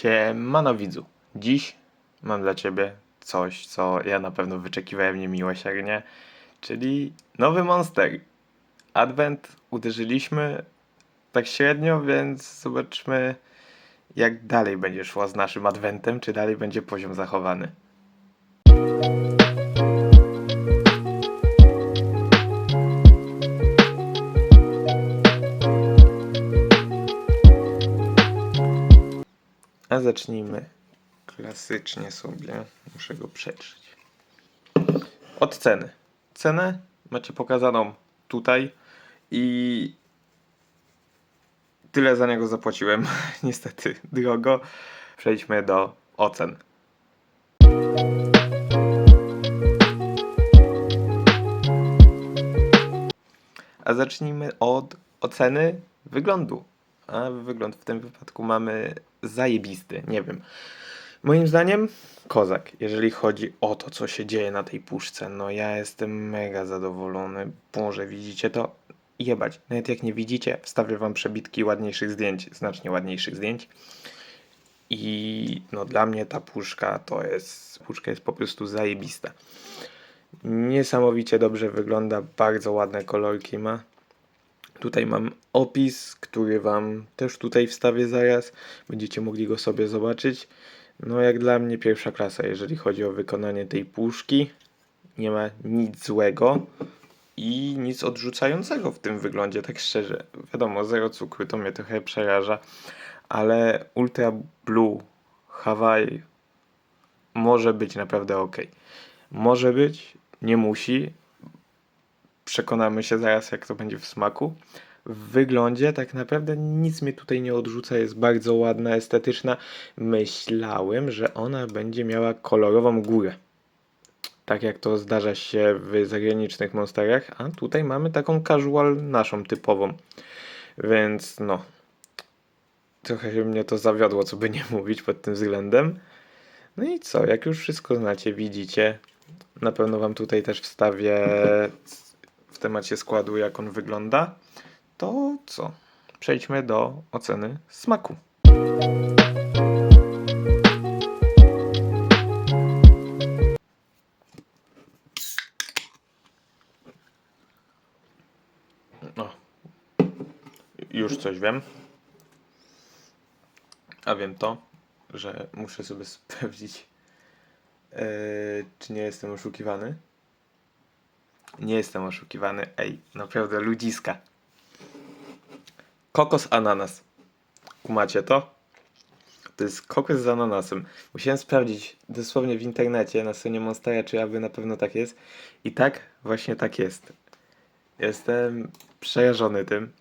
Siemano widzu. Dziś mam dla ciebie coś, co ja na pewno wyczekiwałem niemiłosiernie, czyli nowy Monster. Advent uderzyliśmy tak średnio, więc zobaczmy jak dalej będzie szło z naszym Adventem, czy dalej będzie poziom zachowany. Zacznijmy klasycznie sobie. Muszę go przeczyć. Od ceny. Cenę macie pokazaną tutaj i tyle za niego zapłaciłem. Niestety drogo. Przejdźmy do ocen. A zacznijmy od oceny wyglądu. A wygląd w tym wypadku mamy zajebisty, nie wiem. Moim zdaniem kozak, jeżeli chodzi o to, co się dzieje na tej puszce. No ja jestem mega zadowolony. Boże, widzicie to? Jebać. Nawet jak nie widzicie, wstawię wam przebitki ładniejszych zdjęć, znacznie ładniejszych zdjęć. I no dla mnie ta puszka to jest, puszka jest po prostu zajebista. Niesamowicie dobrze wygląda, bardzo ładne kolorki ma. Tutaj mam opis, który Wam też tutaj wstawię zaraz. Będziecie mogli go sobie zobaczyć. No, jak dla mnie pierwsza klasa, jeżeli chodzi o wykonanie tej puszki. Nie ma nic złego i nic odrzucającego w tym wyglądzie, tak szczerze. Wiadomo, zero cukru to mnie trochę przeraża, ale Ultra Blue Hawaii może być naprawdę ok. Może być, nie musi, przekonamy się zaraz, jak to będzie w smaku. W wyglądzie tak naprawdę nic mnie tutaj nie odrzuca, jest bardzo ładna, estetyczna. Myślałem, że ona będzie miała kolorową górę. Tak jak to zdarza się w zagranicznych monsterach, a tutaj mamy taką casual naszą typową. Więc no, trochę się mnie to zawiodło, co by nie mówić pod tym względem. No i co, jak już wszystko znacie, widzicie, na pewno Wam tutaj też wstawię temacie składu, jak on wygląda, to co? Przejdźmy do oceny smaku. O. Już coś wiem. A wiem to, że muszę sobie sprawdzić, e, czy nie jestem oszukiwany. Nie jestem oszukiwany. Ej, naprawdę ludziska. Kokos ananas. Kumacie to? To jest kokos z ananasem. Musiałem sprawdzić dosłownie w internecie na stronie Monstera, czy aby na pewno tak jest. I tak, właśnie tak jest. Jestem przerażony tym,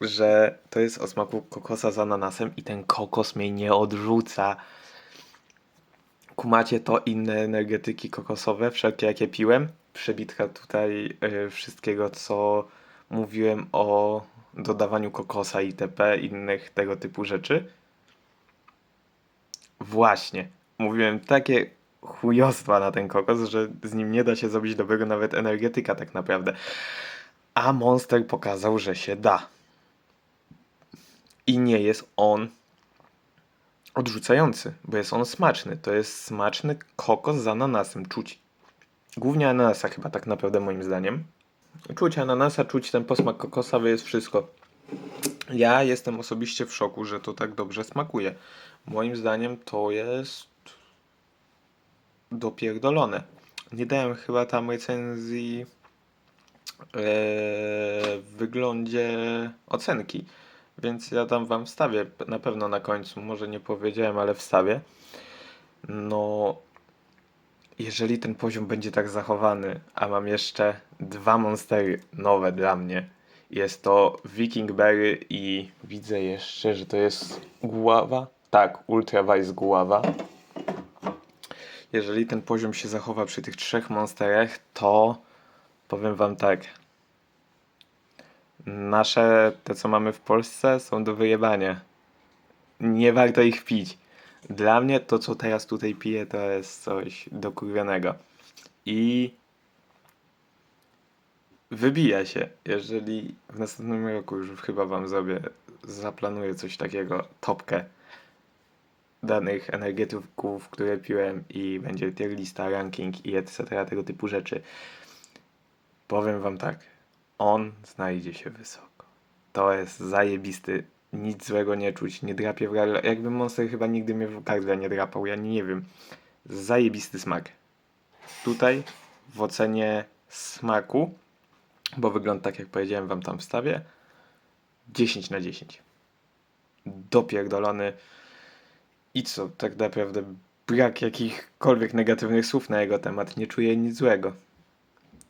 że to jest o smaku kokosa z ananasem i ten kokos mnie nie odrzuca. Kumacie to inne energetyki kokosowe, wszelkie jakie piłem. Przebitka tutaj y, wszystkiego, co mówiłem o dodawaniu kokosa itp. innych tego typu rzeczy. Właśnie. Mówiłem takie chujostwa na ten kokos, że z nim nie da się zrobić dobrego nawet energetyka tak naprawdę. A Monster pokazał, że się da. I nie jest on odrzucający, bo jest on smaczny. To jest smaczny kokos z ananasem. Czuć. Głównie ananasa chyba tak naprawdę moim zdaniem. Czuć ananasa, czuć ten posmak kokosowy jest wszystko. Ja jestem osobiście w szoku, że to tak dobrze smakuje. Moim zdaniem to jest dopierdolone. Nie dałem chyba tam recenzji e, w wyglądzie ocenki, więc ja tam wam wstawię na pewno na końcu. Może nie powiedziałem, ale wstawię. No, jeżeli ten poziom będzie tak zachowany, a mam jeszcze dwa monstery nowe dla mnie, jest to Viking Berry i widzę jeszcze, że to jest Guava. Tak, Ultra Vice Guava. Jeżeli ten poziom się zachowa przy tych trzech monsterach, to powiem wam tak. Nasze, te co mamy w Polsce, są do wyjebania. Nie warto ich pić. Dla mnie to, co teraz tutaj piję, to jest coś dokurwionego. I wybija się, jeżeli w następnym roku już chyba wam zrobię, zaplanuję coś takiego, topkę. danych energetyków, które piłem i będzie tier lista, ranking i etc. tego typu rzeczy. Powiem wam tak, on znajdzie się wysoko. To jest zajebisty, nic złego nie czuć, nie drapie w gardle. Jakby Monster chyba nigdy mnie w gardle nie drapał, ja nie wiem. Zajebisty smak. Tutaj w ocenie smaku, bo wygląda tak jak powiedziałem wam tam wstawię, 10 na 10. Dopierdolony. I co, tak naprawdę brak jakichkolwiek negatywnych słów na jego temat. Nie czuję nic złego.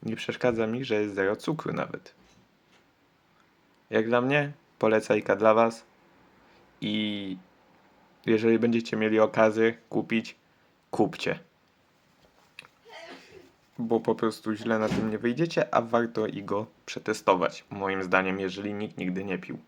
Nie przeszkadza mi, że jest zero cukru nawet. Jak dla mnie, polecajka dla was. I jeżeli będziecie mieli okazję kupić, kupcie. Bo po prostu źle na tym nie wyjdziecie, a warto i go przetestować, moim zdaniem, jeżeli nikt nigdy nie pił.